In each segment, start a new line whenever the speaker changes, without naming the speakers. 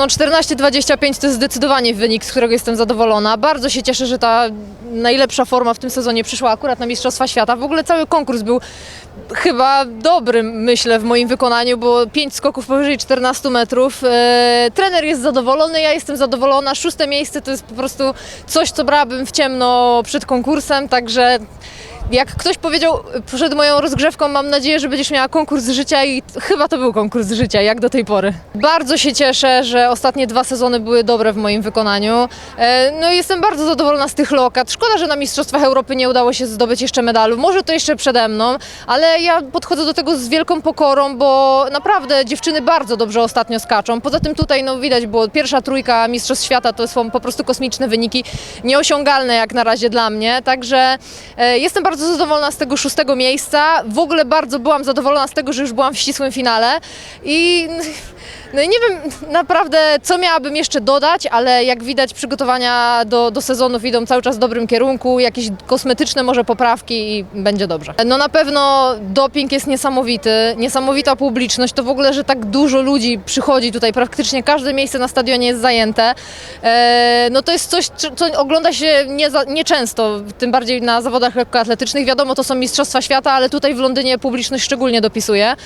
No 14-25 to jest zdecydowanie wynik, z którego jestem zadowolona. Bardzo się cieszę, że ta najlepsza forma w tym sezonie przyszła akurat na Mistrzostwa Świata. W ogóle cały konkurs był chyba dobry, myślę, w moim wykonaniu, bo 5 skoków powyżej 14 metrów. E, trener jest zadowolony, ja jestem zadowolona. Szóste miejsce to jest po prostu coś, co brałabym w ciemno przed konkursem, także jak ktoś powiedział przed moją rozgrzewką, mam nadzieję, że będziesz miała konkurs życia i chyba to był konkurs życia, jak do tej pory. Bardzo się cieszę, że ostatnie dwa sezony były dobre w moim wykonaniu. E, No i jestem bardzo zadowolona z tych lokat. Szkoda, że na Mistrzostwach Europy nie udało się zdobyć jeszcze medalu. Może to jeszcze przede mną, ale ja podchodzę do tego z wielką pokorą, bo naprawdę dziewczyny bardzo dobrze ostatnio skaczą. Poza tym tutaj no widać było pierwsza trójka Mistrzostw Świata to są po prostu kosmiczne wyniki, nieosiągalne jak na razie dla mnie, także e, jestem bardzo zadowolona z tego szóstego miejsca. W ogóle bardzo byłam zadowolona z tego, że już byłam w ścisłym finale i no nie wiem naprawdę, co miałabym jeszcze dodać, ale jak widać przygotowania do, do sezonów idą cały czas w dobrym kierunku, jakieś kosmetyczne może poprawki i będzie dobrze. No na pewno doping jest niesamowity, niesamowita publiczność, to w ogóle, że tak dużo ludzi przychodzi tutaj, praktycznie każde miejsce na stadionie jest zajęte. E, no to jest coś, co- ogląda się nie nieczęsto, tym bardziej na zawodach lekkoatletycznych. Wiadomo, to są Mistrzostwa Świata, ale tutaj w Londynie publiczność szczególnie dopisuje.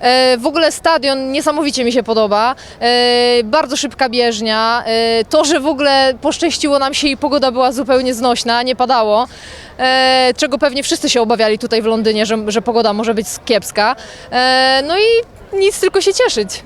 E, w ogóle stadion niesamowicie mi się podoba. E, bardzo szybka bieżnia. E, to, że w ogóle poszczęściło nam się i pogoda była zupełnie znośna, nie padało. Czego pewnie wszyscy się obawiali tutaj w Londynie, że, że pogoda może być kiepska. No i nic, tylko się cieszyć.